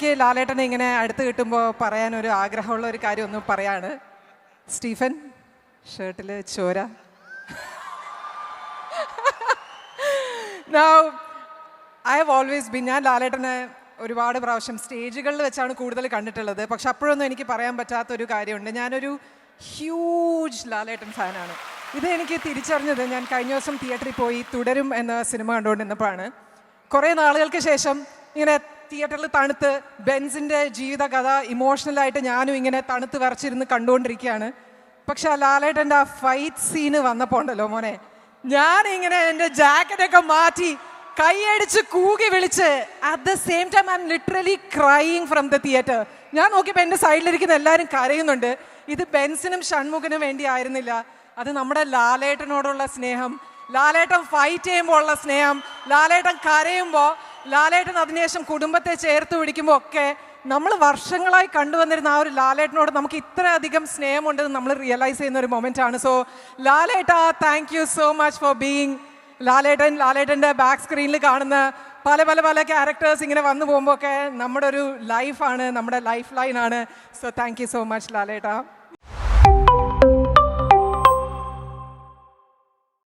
എനിക്ക് ലാലേട്ടനെ ഇങ്ങനെ അടുത്ത് കിട്ടുമ്പോൾ പറയാൻ ഒരു ആഗ്രഹമുള്ള ഒരു കാര്യം ഒന്ന് പറയാണ്. സ്റ്റീഫൻ ഷർട്ടിൽ ചോര. ഐ ഹവ് ഓൾവേസ് ബി ഞാൻ ലാലേട്ടനെ ഒരുപാട് പ്രാവശ്യം സ്റ്റേജുകളിൽ വെച്ചാണ് കൂടുതൽ കണ്ടിട്ടുള്ളത്. പക്ഷെ അപ്പോഴൊന്നും എനിക്ക് പറയാൻ പറ്റാത്ത ഒരു കാര്യമുണ്ട്. ഞാനൊരു ഹ്യൂജ് ലാലേട്ടൻ ഫാനാണ്. ഇത് എനിക്ക് തിരിച്ചറിഞ്ഞത് ഞാൻ കഴിഞ്ഞ ദിവസം തിയേറ്ററിൽ പോയി തുടരും എന്ന സിനിമ കണ്ടുകൊണ്ടിരുന്നപ്പോഴാണ്. കുറേ നാളുകൾക്ക് ശേഷം ഇങ്ങനെ തിയേറ്ററിൽ തണുത്ത് ബെൻസിന്റെ ജീവിതകഥ ഇമോഷണലായിട്ട് ഞാനും ഇങ്ങനെ തണുത്ത് വരച്ചിരുന്ന് കണ്ടുകൊണ്ടിരിക്കുകയാണ്. പക്ഷെ ആ ലാലേട്ടന്റെ ആ ഫൈറ്റ് സീന് വന്നപ്പോൾ ഉണ്ടല്ലോ മോനെ ഞാനിങ്ങനെ എന്റെ ജാക്കറ്റൊക്കെ മാറ്റി കൈയടിച്ച് കൂകി വിളിച്ച് at the same time I am literally crying from the theatre ഞാൻ നോക്കിയപ്പോൾ എന്റെ സൈഡിലിരിക്കുന്ന എല്ലാവരും കരയുന്നുണ്ട്. ഇത് ബെൻസിനും ഷൺമുഖനും വേണ്ടി ആയിരുന്നില്ല. അത് നമ്മുടെ ലാലേട്ടനോടുള്ള സ്നേഹം. ലാലേട്ടൻ ഫൈറ്റ് ചെയ്യുമ്പോൾ ഉള്ള സ്നേഹം. ലാലേട്ടൻ കരയുമ്പോൾ ലാലേട്ടൻ അതിനുശേഷം കുടുംബത്തെ ചേർത്ത് പിടിക്കുമ്പോൾ ഒക്കെ നമ്മൾ വർഷങ്ങളായി കണ്ടുവന്നിരുന്ന ആ ഒരു ലാലേട്ടനോട് നമുക്ക് ഇത്രയധികം സ്നേഹമുണ്ടെന്ന് നമ്മൾ റിയലൈസ് ചെയ്യുന്ന ഒരു മൊമെന്റ് ആണ്. So Laletta thank you so much for being Lalettan ലാലേട്ടന്റെ ബാക്ക് സ്ക്രീനിൽ കാണുന്ന പല പല പല ക്യാരക്ടേഴ്സ് ഇങ്ങനെ വന്നു പോകുമ്പോൾ ഒക്കെ നമ്മുടെ ഒരു ലൈഫാണ് നമ്മുടെ ലൈഫ് ലൈനാണ് so thank you so much Laletta.